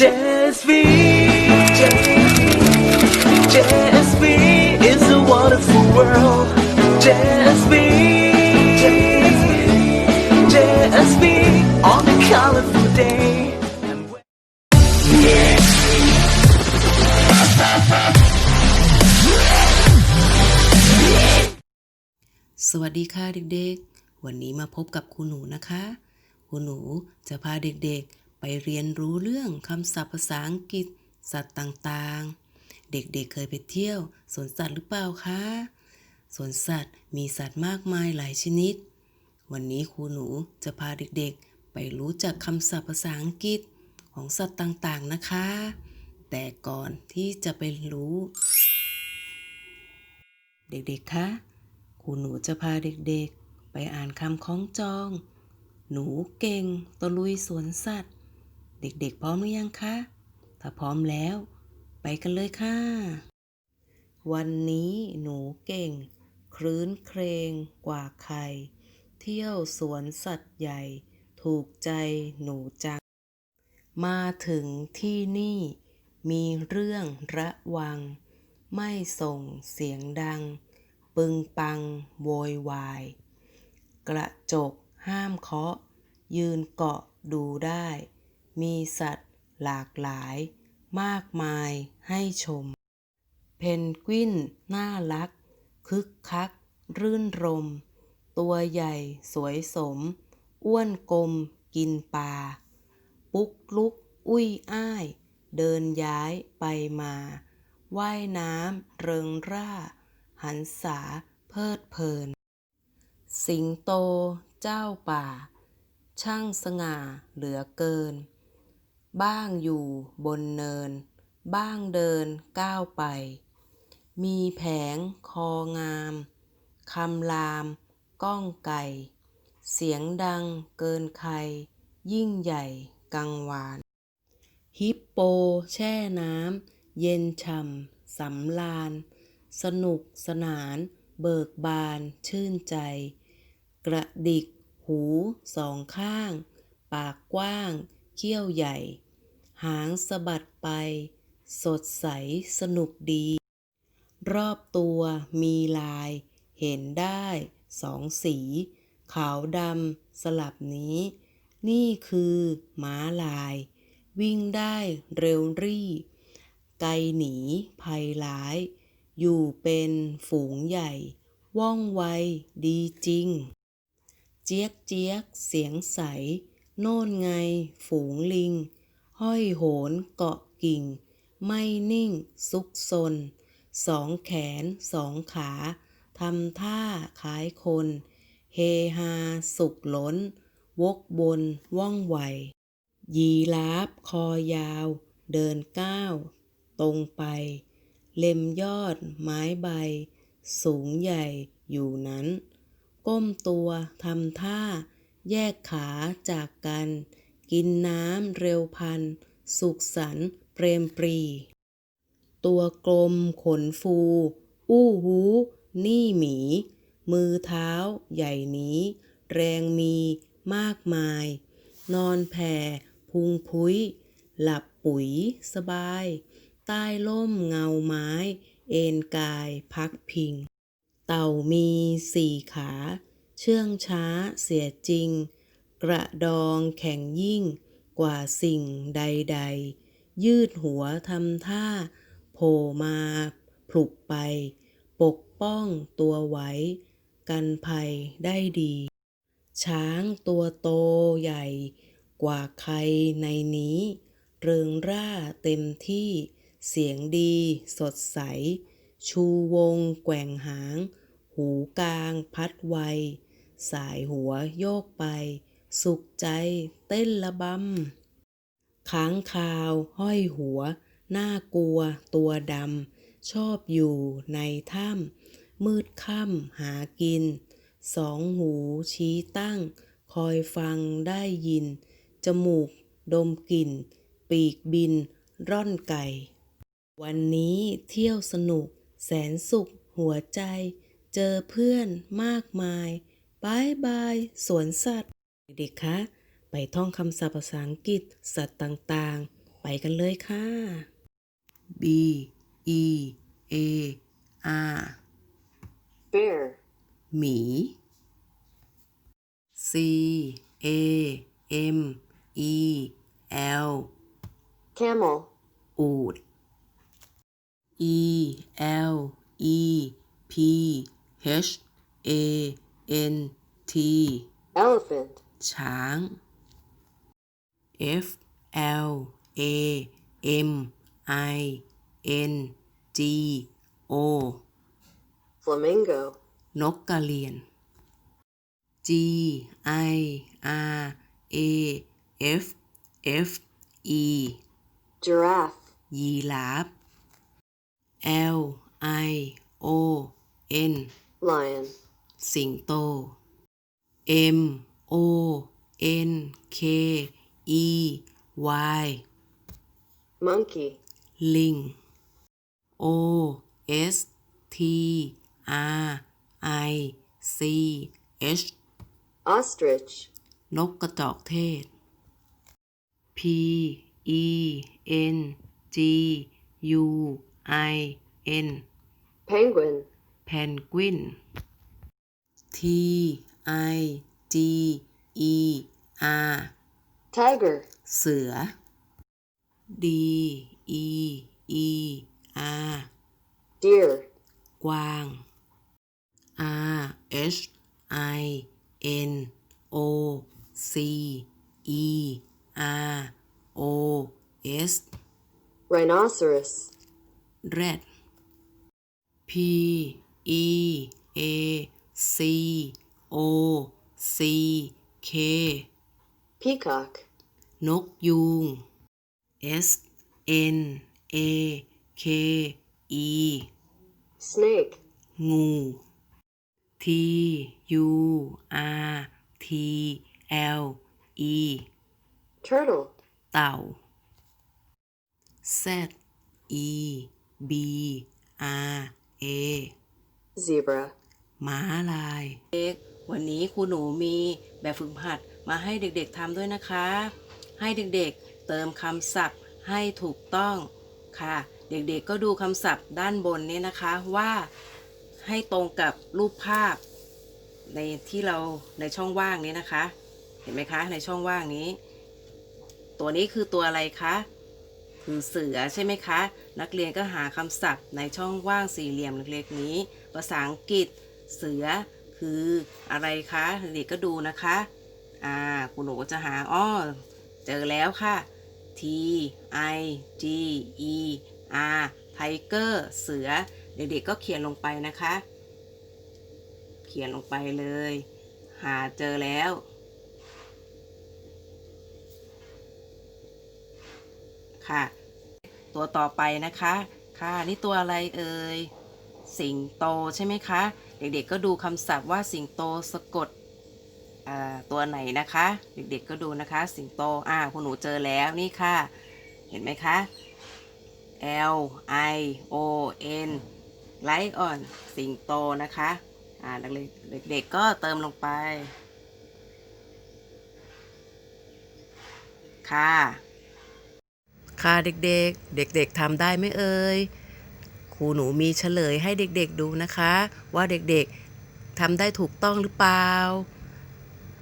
JSV, JSV is a wonderful world. JSV, JSV on a colorful day. สวัสดีค่ะเด็กๆ วันนี้มาพบกับครูหนูนะคะครูหนูจะพาเด็กๆ ไปเรียนรู้เรื่องคำศัพท์ภาษาอังกฤษ สัตว์ต่างๆ เด็กๆเคยไปเที่ยวสวนสัตว์หรือเปล่าคะ สวนสัตว์มีสัตว์มากมายหลายชนิด วันนี้ครูหนูจะพาเด็กๆ ไปรู้จักคำศัพท์ภาษาอังกฤษของสัตว์ต่างๆนะคะ แต่ก่อนที่จะไปรู้ เด็กๆ คะครูหนูจะพาเด็กๆ ไปอ่านคำคล้องจอง หนูเก่งตะลุยสวนสัตว์ เด็กๆ พร้อมหรือยังคะ ถ้าพร้อมแล้ว ไปกันเลยค่ะ วันนี้หนูเก่ง ครื้นเครงกว่าใคร เที่ยวสวนสัตว์ใหญ่ ถูกใจหนูจัง มาถึงที่นี่ มีเรื่องระวัง ไม่ส่งเสียงดัง ปึงปังโวยวาย กระจกห้ามเคาะ ยืนเกาะดูได้ มีสัตว์หลากหลาย มากมายให้ชม เพนกวินน่ารัก คึกคัก รื่นรม ตัวใหญ่สวยสม อ้วนกลมกินปลา ปุ๊กลุก อุ้ยอ้าย เดินย้ายไปมาว่ายน้ำเริงร่า หันษาเพลิดเพลิน สิงโตเจ้าป่า ช่างสง่าเหลือเกิน บ้างอยู่บนเนิน บ้างเดินก้าวไป มีแผงคองามคำราม ก้องไก่ เสียงดังเกินใคร ยิ่งใหญ่กังวาน ฮิปโปแช่น้ำเย็นช่ำสำลาน สนุกสนาน เบิกบานชื่นใจ กระดิกหูสองข้าง ปากกว้าง เขี้ยวใหญ่ หางสะบัดไป สดใสสนุกดี รอบตัวมีลาย เห็นได้สองสี ขาวดำสลับนี้ นี่คือม้าลาย วิ่งได้เร็วรี่ ไกลหนีภัยร้าย อยู่เป็นฝูงใหญ่ ว่องไวดีจริง เจี๊ยกเจี๊ยกเสียงใส โน่นไงฝูงลิง ห้อยโหนเกาะกิ่ง ไม่นิ่ง ซุกซน สองแขนสองขาทำท่าคล้ายคน เฮฮาสุขล้นวกบนว่องไว ยีราฟคอยาว เดินก้าว ตรงไป เล็มยอดไม้ใบ สูงใหญ่อยู่นั้น ก้มตัวทำท่า แยกขาจากกัน กินน้ำเร็วพัน สุขสันเปรมปรี ตัวกลมขนฟู อู้หู นี่หมี มือเท้าใหญ่นี้ แรงมีมากมาย นอนแผ่ พุงพุ้ย หลับปุ๋ยสบาย ใต้ล่มเงาไม้ เอนกายพักพิง เต่ามีสี่ขา เชื่องช้าเสียจริง กระดองแข็งยิ่งกว่าสิ่งใด ๆ ยืดหัวทำท่า โผล่มาพลุกไป ปกป้องตัวไว้ กันภัยได้ดี ช้างตัวโตใหญ่ กว่าใครในนี้ เริงร่าเต็มที่ เสียงดีสดใส ชูวงแกว่งหาง หูกลางพัดไว สายหัวโยกไป สุขใจ เต้นระบำค้างคาว ห้อยหัวน่ากลัว ตัวดำ ชอบอยู่ในถ้ำมืดค่ำหากิน สองหูชี้ตั้ง คอยฟังได้ยิน จมูก ดมกลิ่น ปีกบิน ร่อนไก่ วันนี้เที่ยวสนุก แสนสุข หัวใจ เจอเพื่อนมากมายบายบาย สวนสัตว์ เด็กๆคะ ไปท่องคำศัพท์ภาษาอังกฤษ สัตว์ต่างๆ ไปกันเลยค่ะ B E A R bear, หมี C A M E L camel, อูด E L E P H A N T elephant, ช้าง F L A M I N G O flamingo, นกกระเรียน G I R A F F E giraffe, ยีราฟ L I O N lion, สิงโต M O N K E Y monkey, ลิง O S T R I C H ostrich, นกกระจอกเทศ P E N G U I N penguin, แพนกวิน T I G E R tiger, เสือ D E E R deer, กวาง R H I N O C E R O S rhinoceros, red P E A C O C K peacock, นกยูง S N A K E snake, งู T U R T L E turtle, เต่า Z E B R A zebra, ม้าลายเด็ก วันนี้ครูหนูมีแบบฝึกหัดมาให้เด็กๆทำด้วยนะคะ ให้เด็กๆเติมคำศัพท์ให้ถูกต้องค่ะ เด็กๆก็ดูคำศัพท์ด้านบนนี้นะคะว่าให้ตรงกับรูปภาพ ในที่เราในช่องว่างนี้นะคะ เห็นไหมคะในช่องว่างนี้ ตัวนี้คือตัวอะไรคะคือเสือใช่ไหมคะ นักเรียนก็หาคำศัพท์ในช่องว่างสี่เหลี่ยมเล็กๆนี้ ภาษาอังกฤษ เสือ คืออะไรคะเด็กก็ดูนะคะ อ่าคุณหนูจะหาอ้อเจอแล้วค่ะ T I G E R Tiger เสือ เด็กๆก็เขียนลงไปนะคะ เขียนลงไปเลย หาเจอแล้ว ค่ะ ตัวต่อไปนะคะ ค่ะ นี่ตัวอะไรเอ่ย สิงโตใช่ไหมคะ เด็กๆก็ดูคำศัพท์ว่าสิงโตสะกดตัวไหนนะคะ เด็กๆก็ดูนะคะ สิงโตอ่าคุณหนูเจอแล้วนี่ค่ะ เห็นไหมคะ L I O N lion สิงโตนะคะอ่าเด็กๆก็เติมลงไป ค่ะ ค่ะเด็กๆ เด็กๆทำได้ไหมเอ่ย รูหนูมีเฉลยให้เด็กๆดูนะคะ ว่าเด็กๆทำได้ถูกต้องหรือเปล่า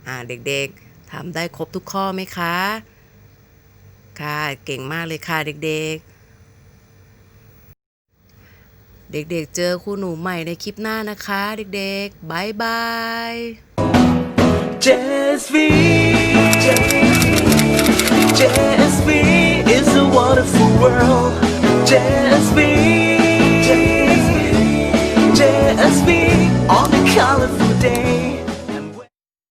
อ่าเด็กๆทำได้ครบทุกข้อไหมคะค่ะเก่งมากเลยค่ะเด็กๆ เด็กๆ เจอครูหนูใหม่ในคลิปหน้านะคะ เด็กๆบายบาย JSV JSV is a wonderful world JSV just be on a colorful day.